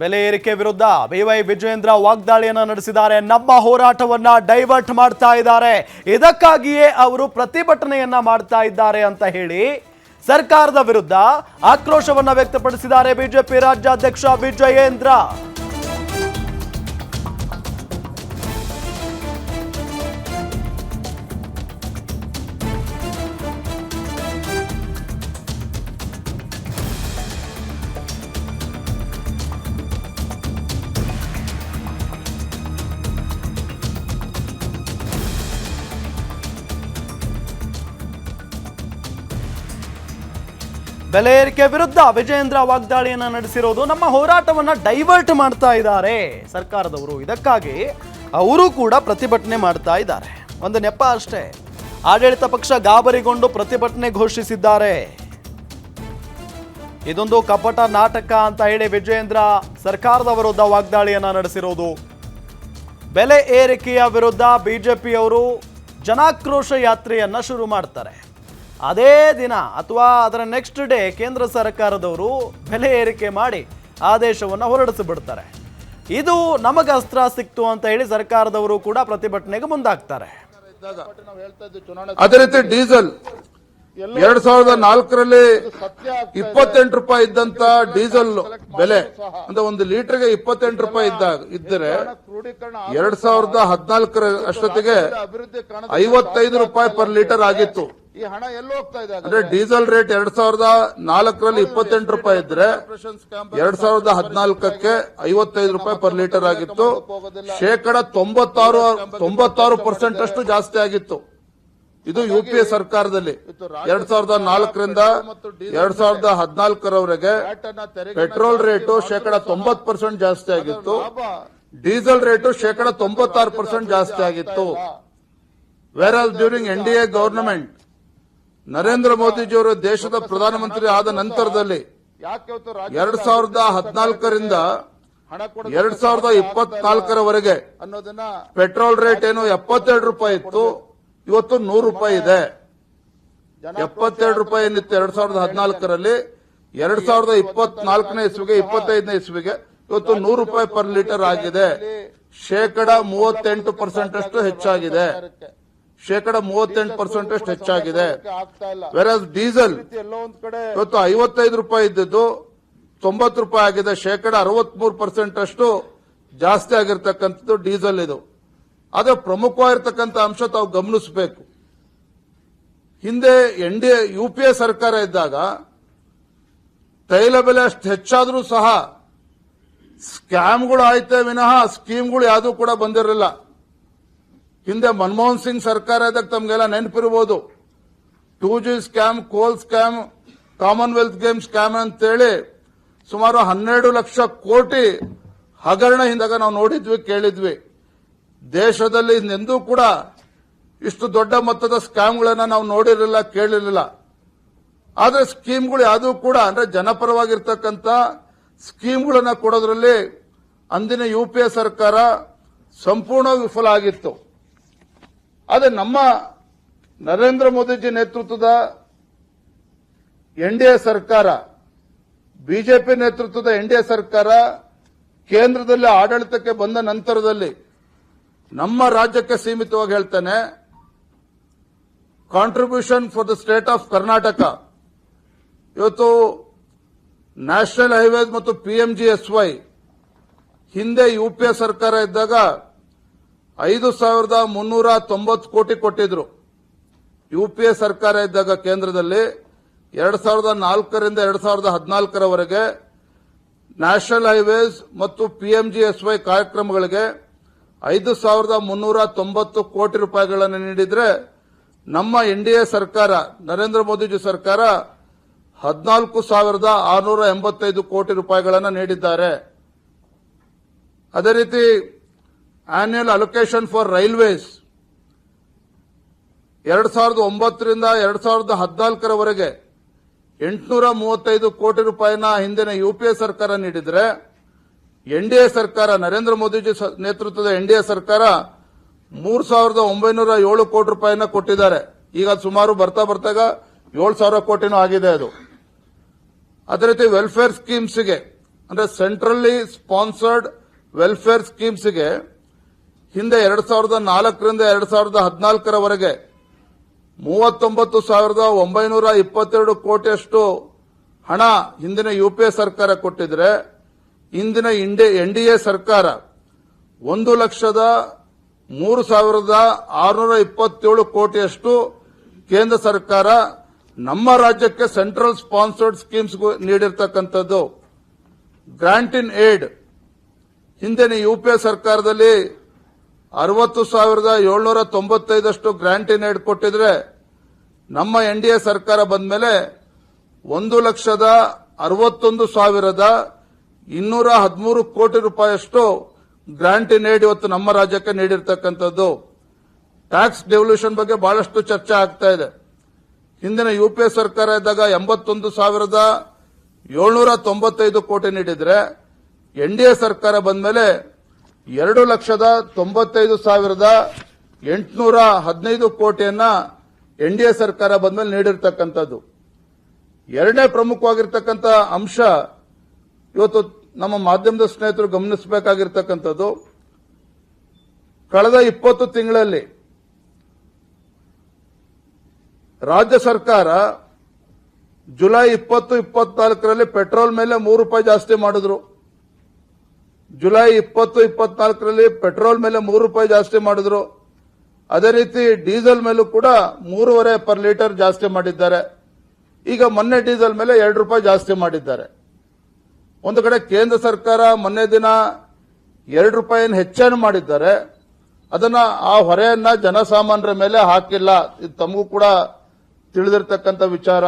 ಬೆಲೆ ಏರಿಕೆ ವಿರುದ್ಧ ಬಿವೈ ವಿಜಯೇಂದ್ರ ವಾಗ್ದಾಳಿಯನ್ನು ನಡೆಸಿದ್ದಾರೆ. ನಮ್ಮ ಹೋರಾಟವನ್ನ ಡೈವರ್ಟ್ ಮಾಡ್ತಾ ಇದ್ದಾರೆ. ಇದಕ್ಕಾಗಿಯೇ ಅವರು ಪ್ರತಿಭಟನೆಯನ್ನ ಮಾಡ್ತಾ ಇದ್ದಾರೆ ಅಂತ ಹೇಳಿ ಸರ್ಕಾರದ ವಿರುದ್ಧ ಆಕ್ರೋಶವನ್ನ ವ್ಯಕ್ತಪಡಿಸಿದ್ದಾರೆ ಬಿಜೆಪಿ ರಾಜ್ಯಾಧ್ಯಕ್ಷ ವಿಜಯೇಂದ್ರ. ಬೆಲೆ ಏರಿಕೆ ವಿರುದ್ಧ ವಿಜಯೇಂದ್ರ ವಾಗ್ದಾಳಿಯನ್ನು ನಡೆಸಿರೋದು ನಮ್ಮ ಹೋರಾಟವನ್ನು ಡೈವರ್ಟ್ ಮಾಡ್ತಾ ಇದ್ದಾರೆ ಸರ್ಕಾರದವರು. ಇದಕ್ಕಾಗಿ ಅವರು ಕೂಡ ಪ್ರತಿಭಟನೆ ಮಾಡ್ತಾ ಇದ್ದಾರೆ. ಒಂದು ನೆಪ ಅಷ್ಟೇ. ಆಡಳಿತ ಪಕ್ಷ ಗಾಬರಿಗೊಂಡು ಪ್ರತಿಭಟನೆ ಘೋಷಿಸಿದ್ದಾರೆ. ಇದೊಂದು ಕಪಟ ನಾಟಕ ಅಂತ ಹೇಳಿ ವಿಜಯೇಂದ್ರ ಸರ್ಕಾರದ ವಿರುದ್ಧ ವಾಗ್ದಾಳಿಯನ್ನು ನಡೆಸಿರೋದು. ಬೆಲೆ ಏರಿಕೆಯ ವಿರುದ್ಧ ಬಿಜೆಪಿಯವರು ಜನಾಕ್ರೋಶ ಯಾತ್ರೆಯನ್ನು ಶುರು ಮಾಡ್ತಾರೆ. ಅದೇ ದಿನ ಅಥವಾ ಅದರ ನೆಕ್ಸ್ಟ್ ಡೇ ಕೇಂದ್ರ ಸರ್ಕಾರದವರು ಬೆಲೆ ಏರಿಕೆ ಮಾಡಿ ಆದೇಶವನ್ನು ಹೊರಡಿಸಿಬಿಡ್ತಾರೆ. ಇದು ನಮಗೆ ಅಸ್ತ್ರ ಸಿಕ್ತು ಅಂತ ಹೇಳಿ ಸರ್ಕಾರದವರು ಕೂಡ ಪ್ರತಿಭಟನೆಗೆ ಮುಂದಾಗ್ತಾರೆ. ಅದೇ ರೀತಿ ಡೀಸೆಲ್ ಎರಡ್ ಸಾವಿರದ ನಾಲ್ಕರಲ್ಲಿ ಇಪ್ಪತ್ತೆಂಟು ರೂಪಾಯಿ ಇದ್ದಂತ ಡೀಸೆಲ್ ಬೆಲೆ, ಅಂದ್ರೆ ಒಂದು ಲೀಟರ್ಗೆ ಇಪ್ಪತ್ತೆಂಟು ರೂಪಾಯಿ ಇದ್ದಾಗ ಇದ್ದರೆ ಎರಡ್ ಸಾವಿರದ ಹದಿನಾಲ್ಕರ ಅಷ್ಟೊತ್ತಿಗೆ ಐವತ್ತೈದು ರೂಪಾಯಿ ಪರ್ ಲೀಟರ್ ಆಗಿತ್ತು. ಈ ಹಣ ಎಲ್ಲಿ ಹೋಗ್ತಾ ಇದೆ ಅಂದ್ರೆ ಡೀಸೆಲ್ ರೇಟ್ ಎರಡ್ ಸಾವಿರದ ನಾಲ್ಕರಲ್ಲಿ ಇಪ್ಪತ್ತೆಂಟು ರೂಪಾಯಿ ಇದ್ರೆ ಎರಡ್ ಸಾವಿರದ ಹದಿನಾಲ್ಕಕ್ಕೆ ಐವತ್ತೈದು ರೂಪಾಯಿ ಪರ್ ಲೀಟರ್ ಆಗಿತ್ತು. ಶೇಕಡ ತೊಂಬತ್ತಾರು ತೊಂಬತ್ತಾರು ಪರ್ಸೆಂಟ್ ಅಷ್ಟು ಜಾಸ್ತಿ ಆಗಿತ್ತು. ಇದು ಯು ಪಿ ಎ ಸರ್ಕಾರದಲ್ಲಿ. ಎರಡ್ ಸಾವಿರದ ನಾಲ್ಕರಿಂದ ಎರಡ್ ಸಾವಿರದ ಹದಿನಾಲ್ಕರವರೆಗೆ ಪೆಟ್ರೋಲ್ ರೇಟು ಶೇಕಡ ತೊಂಬತ್ ಪರ್ಸೆಂಟ್ ಜಾಸ್ತಿ ಆಗಿತ್ತು. ಡೀಸೆಲ್ ರೇಟು ಶೇಕಡ ತೊಂಬತ್ತಾರು ಪರ್ಸೆಂಟ್ ಜಾಸ್ತಿ ಆಗಿತ್ತು. Whereas during N D A government Narendra ಮೋದಿಜಿಯವರು ದೇಶದ ಪ್ರಧಾನಮಂತ್ರಿ ಆದ ನಂತರದಲ್ಲಿ ಎರಡ್ ಸಾವಿರದ ಹದಿನಾಲ್ಕರಿಂದ ಎರಡ್ ಸಾವಿರದ ಇಪ್ಪತ್ನಾಲ್ಕರವರೆಗೆ ಅನ್ನೋದನ್ನ ಪೆಟ್ರೋಲ್ ರೇಟ್ ಏನು ಎಪ್ಪತ್ತೆರಡು ರೂಪಾಯಿ ಇತ್ತು, ಇವತ್ತು ನೂರು ರೂಪಾಯಿ ಇದೆ. ಎಪ್ಪತ್ತೆರಡು ರೂಪಾಯಿ ಏನಿತ್ತು ಎರಡ್ ಸಾವಿರದ ಹದಿನಾಲ್ಕರಲ್ಲಿ, ಎರಡ್ ಸಾವಿರದ ಇಪ್ಪತ್ನಾಲ್ಕನೇ ಇಸ್ವಿಗೆ, ಇಪ್ಪತ್ತೈದನೇ ಇಸ್ವಿಗೆ ಇವತ್ತು ನೂರು ರೂಪಾಯಿ ಪರ್ ಲೀಟರ್ ಆಗಿದೆ. ಶೇಕಡ ಮೂವತ್ತೆಂಟು ಪರ್ಸೆಂಟ್ ಅಷ್ಟು ಹೆಚ್ಚಾಗಿದೆ. ಶೇಕಡ ಮೂವತ್ತೆಂಟು ಪರ್ಸೆಂಟ್ ಅಷ್ಟು ಹೆಚ್ಚಾಗಿದೆ. ವೆರಸ್ ಡೀಸೆಲ್ ಕಡೆ ಇವತ್ತು ಐವತ್ತೈದು ರೂಪಾಯಿ ಇದ್ದದ್ದು ತೊಂಬತ್ತು ರೂಪಾಯಿ ಆಗಿದೆ ಶೇಕಡ ಅರವತ್ಮೂರು ಪರ್ಸೆಂಟ್ ಅಷ್ಟು ಜಾಸ್ತಿ ಆಗಿರ್ತಕ್ಕಂಥದ್ದು ಡೀಸೆಲ್ ಇದು. ಅದೇ ಪ್ರಮುಖವಾಗಿರ್ತಕ್ಕಂಥ ಅಂಶ ತಾವು ಗಮನಿಸಬೇಕು. ಹಿಂದೆ N D U P A ಸರ್ಕಾರ ಇದ್ದಾಗ ತೈಲ ಬೆಲೆ ಅಷ್ಟು ಹೆಚ್ಚಾದರೂ ಸಹ ಸ್ಕ್ಯಾಮ್ಗಳು ಆಯ್ತೇ ವಿನಃ ಸ್ಕೀಮ್ಗಳು ಯಾವುದೂ ಕೂಡ ಬಂದಿರಲಿಲ್ಲ. ಹಿಂದೆ ಮನಮೋಹನ್ ಸಿಂಗ್ ಸರ್ಕಾರ ಇದ್ದಾಗ ತಮ್ಗೆಲ್ಲ ನೆನಪಿರ್ಬೋದು. Two G scam, coal scam, commonwealth game scam ಅಂತೇಳಿ ಸುಮಾರು ಹನ್ನೆರಡು ಲಕ್ಷ ಕೋಟಿ ಹಗರಣ ಹಿಂದಾಗ ನಾವು ನೋಡಿದ್ವಿ, ಕೇಳಿದ್ವಿ. ದೇಶದಲ್ಲಿ ಎಂದೂ ಕೂಡ ಇಷ್ಟು ದೊಡ್ಡ ಮೊತ್ತದ ಸ್ಕ್ಯಾಮ್ಗಳನ್ನ ನಾವು ನೋಡಿರಲಿಲ್ಲ, ಕೇಳಿರಲಿಲ್ಲ. ಆದರೆ ಸ್ಕೀಮ್ಗಳು ಯಾವುದೂ ಕೂಡ, ಅಂದ್ರೆ ಜನಪರವಾಗಿರ್ತಕ್ಕಂಥ ಸ್ಕೀಮ್ಗಳನ್ನ ಕೊಡೋದ್ರಲ್ಲಿ ಅಂದಿನ ಯು ಪಿ ಎ ಸರ್ಕಾರ ಸಂಪೂರ್ಣ ವಿಫಲ ಆಗಿತ್ತು. ಆದ್ರೆ ನಮ್ಮ ನರೇಂದ್ರ ಮೋದಿಜಿ ನೇತೃತ್ವದ ಎನ್ಡಿಎ ಸರ್ಕಾರ, ಬಿಜೆಪಿ ನೇತೃತ್ವದ ಎನ್ಡಿಎ ಸರ್ಕಾರ ಕೇಂದ್ರದಲ್ಲಿ ಆಡಳಿತಕ್ಕೆ ಬಂದ ನಂತರದಲ್ಲಿ ನಮ್ಮ ರಾಜ್ಯಕ್ಕೆ ಸೀಮಿತವಾಗಿ ಹೇಳ್ತೇನೆ contribution for the state of Karnataka ಇವತ್ತು ನ್ಯಾಷನಲ್ ಹೈವೇಸ್ ಮತ್ತು ಪಿಎಂಜಿಎಸ್ವೈ ಹಿಂದೆ ಯುಪಿಎ ಸರ್ಕಾರ ಇದ್ದಾಗ ಐದು ಸಾವಿರದ ಮುನ್ನೂರ ತೊಂಬತ್ತು ಕೋಟಿ ಕೊಟ್ಟಿದ್ರು. ಯುಪಿಎ ಸರ್ಕಾರ ಇದ್ದಾಗ ಕೇಂದ್ರದಲ್ಲಿ ಎರಡ್ ಸಾವಿರದ ನಾಲ್ಕರಿಂದ ಎರಡ್ ಸಾವಿರದ ಹದಿನಾಲ್ಕರವರೆಗೆ ನ್ಯಾಷನಲ್ ಹೈವೇಸ್ ಮತ್ತು ಪಿಎಂಜಿಎಸ್ವೈ ಕಾರ್ಯಕ್ರಮಗಳಿಗೆ ಐದು ಸಾವಿರದ ಮುನ್ನೂರ ತೊಂಬತ್ತು ಕೋಟಿ ರೂಪಾಯಿಗಳನ್ನು ನೀಡಿದ್ರೆ ನಮ್ಮ ಎನ್ಡಿಎ ಸರ್ಕಾರ, ನರೇಂದ್ರ ಮೋದಿಜಿ ಸರ್ಕಾರ ಹದಿನಾಲ್ಕು ಸಾವಿರದ ಆರುನೂರ ಎಂಬತ್ತೈದು ಕೋಟಿ ರೂಪಾಯಿಗಳನ್ನು ನೀಡಿದ್ದಾರೆ. ಅದೇ ರೀತಿ ಆನ್ಯುಯಲ್ ಅಲೊಕೇಶನ್ ಫಾರ್ ರೈಲ್ವೇಸ್ ಎರಡು ಸಾವಿರದ ಒಂಬತ್ತರಿಂದ ಎರಡು ಸಾವಿರದ ಹದಿನಾಲ್ಕರವರೆಗೆ ಎಂಟುನೂರ ಮೂವತ್ತೈದು ಕೋಟಿ ರೂಪಾಯಿನ ಹಿಂದಿನ ಯುಪಿಎ ಸರ್ಕಾರ ನೀಡಿದರೆ ಎನ್ಡಿಎ ಸರ್ಕಾರ, ನರೇಂದ್ರ ಮೋದಿಜಿ ನೇತೃತ್ವದ ಎನ್ಡಿಎ ಸರ್ಕಾರ ಮೂರು ಸಾವಿರದ ಒಂಬೈನೂರ ಏಳು ಕೋಟಿ ರೂಪಾಯಿನ ಕೊಟ್ಟಿದ್ದಾರೆ. ಈಗ ಸುಮಾರು ಬರ್ತಾ ಬರ್ತಾಗ ಏಳು ಸಾವಿರ ಕೋಟಿನೂ ಆಗಿದೆ ಅದು. ಅದೇ ರೀತಿ ವೆಲ್ಫೇರ್ ಸ್ಕೀಮ್ಸ್ಗೆ ಅಂದರೆ ಸೆಂಟ್ರಲಿ ಸ್ಪಾನ್ಸರ್ಡ್ ವೆಲ್ಫೇರ್ ಸ್ಕೀಮ್ಸ್ಗೆ ಹಿಂದೆ ಎರಡ್ ಸಾವಿರದ ನಾಲ್ಕರಿಂದ ಎರಡ್ ಸಾವಿರದ ಹದಿನಾಲ್ಕರವರೆಗೆ ಮೂವತ್ತೊಂಬತ್ತು ಸಾವಿರದ ಒಂಬೈನೂರ ಇಪ್ಪತ್ತೆರಡು ಕೋಟಿಯಷ್ಟು ಹಣ ಹಿಂದಿನ ಯುಪಿಎ ಸರ್ಕಾರ ಕೊಟ್ಟಿದ್ರೆ ಇಂದಿನ ಎನ್ ಡಿ ಎ ಸರ್ಕಾರ ಒಂದು ಲಕ್ಷದ ಮೂರು ಸಾವಿರದ ಆರುನೂರ ಇಪ್ಪತ್ತೇಳು ಕೋಟಿಯಷ್ಟು ಕೇಂದ್ರ ಸರ್ಕಾರ ನಮ್ಮ ರಾಜ್ಯಕ್ಕೆ ಸೆಂಟ್ರಲ್ ಸ್ಪಾನ್ಸರ್ಡ್ ಸ್ಕೀಮ್ಸ್ ನೀಡಿರ್ತಕ್ಕಂಥದ್ದು. ಗ್ರಾಂಟ್ ಇನ್ ಏಡ್ ಹಿಂದಿನ ಯುಪಿಎ ಸರ್ಕಾರದಲ್ಲಿ ಅರವತ್ತು ಸಾವಿರದ ಏಳ್ನೂರ ತೊಂಬತ್ತೈದಷ್ಟು ಗ್ರಾಂಟಿ ಕೊಟ್ಟಿದ್ರೆ ನಮ್ಮ ಎನ್ ಡಿ ಎ ಸರ್ಕಾರ ಬಂದ್ಮೇಲೆ ಒಂದು ಲಕ್ಷದ ಅರವತ್ತೊಂದು ಸಾವಿರದ ಇನ್ನೂರ ಹದಿಮೂರು ಕೋಟಿ ರೂಪಾಯಿಯಷ್ಟು ಗ್ರಾಂಟಿ ನೀಡಿ ಇವತ್ತು ನಮ್ಮ ರಾಜ್ಯಕ್ಕೆ ನೀಡಿರ್ತಕ್ಕಂಥದ್ದು. ಟ್ಯಾಕ್ಸ್ ಡೆವಲ್ಯೂಷನ್ ಬಗ್ಗೆ ಬಹಳಷ್ಟು ಚರ್ಚೆ ಆಗ್ತಾ ಇದೆ. ಹಿಂದಿನ ಯುಪಿಎ ಸರ್ಕಾರ ಇದ್ದಾಗ ಎಂಬತ್ತೊಂದು ಸಾವಿರದ ಏಳ್ನೂರ ತೊಂಬತ್ತೈದು ಕೋಟಿ ನೀಡಿದ್ರೆ ಎನ್ ಡಿ ಎ ಸರ್ಕಾರ ಬಂದ್ಮೇಲೆ ಎರಡು ಲಕ್ಷದ ತೊಂಬತ್ತೈದು ಸಾವಿರದ ಎಂಟುನೂರ ಹದಿನೈದು ಕೋಟಿಯನ್ನ ಎನ್ ಡಿ ಎ ಸರ್ಕಾರ ಬಂದ್ಮೇಲೆ ನೀಡಿರ್ತಕ್ಕಂಥದ್ದು. ಎರಡನೇ ಪ್ರಮುಖವಾಗಿರ್ತಕ್ಕಂಥ ಅಂಶ ಇವತ್ತು ನಮ್ಮ ಮಾಧ್ಯಮದ ಸ್ನೇಹಿತರು ಗಮನಿಸಬೇಕಾಗಿರ್ತಕ್ಕಂಥದ್ದು. ಕಳೆದ ಇಪ್ಪತ್ತು ತಿಂಗಳಲ್ಲಿ ರಾಜ್ಯ ಸರ್ಕಾರ ಜುಲೈ ಇಪ್ಪತ್ತು, ಇಪ್ಪತ್ನಾಲ್ಕರಲ್ಲಿ ಪೆಟ್ರೋಲ್ ಮೇಲೆ ಮೂರು ರೂಪಾಯಿ ಜಾಸ್ತಿ ಮಾಡಿದ್ರು. ಜುಲೈ ಇಪ್ಪತ್ತು, ಇಪ್ಪತ್ನಾಲ್ಕರಲ್ಲಿ ಪೆಟ್ರೋಲ್ ಮೇಲೆ ಮೂರು ರೂಪಾಯಿ ಜಾಸ್ತಿ ಮಾಡಿದ್ರು. ಅದೇ ರೀತಿ ಡೀಸೆಲ್ ಮೇಲೂ ಕೂಡ ಮೂರುವರೆ ಪರ್ ಲೀಟರ್ ಜಾಸ್ತಿ ಮಾಡಿದ್ದಾರೆ. ಈಗ ಮೊನ್ನೆ ಡೀಸೆಲ್ ಮೇಲೆ ಎರಡು ರೂಪಾಯಿ ಜಾಸ್ತಿ ಮಾಡಿದ್ದಾರೆ. ಒಂದು ಕಡೆ ಕೇಂದ್ರ ಸರ್ಕಾರ ಮೊನ್ನೆ ದಿನ ಎರಡು ರೂಪಾಯಿಯನ್ನು ಹೆಚ್ಚನ್ನು ಮಾಡಿದ್ದಾರೆ. ಅದನ್ನ ಆ ಹೊರೆಯನ್ನ ಜನಸಾಮಾನ್ಯರ ಮೇಲೆ ಹಾಕಿಲ್ಲ. ಇದು ತಮಗೂ ಕೂಡ ತಿಳಿದಿರ್ತಕ್ಕಂಥ ವಿಚಾರ.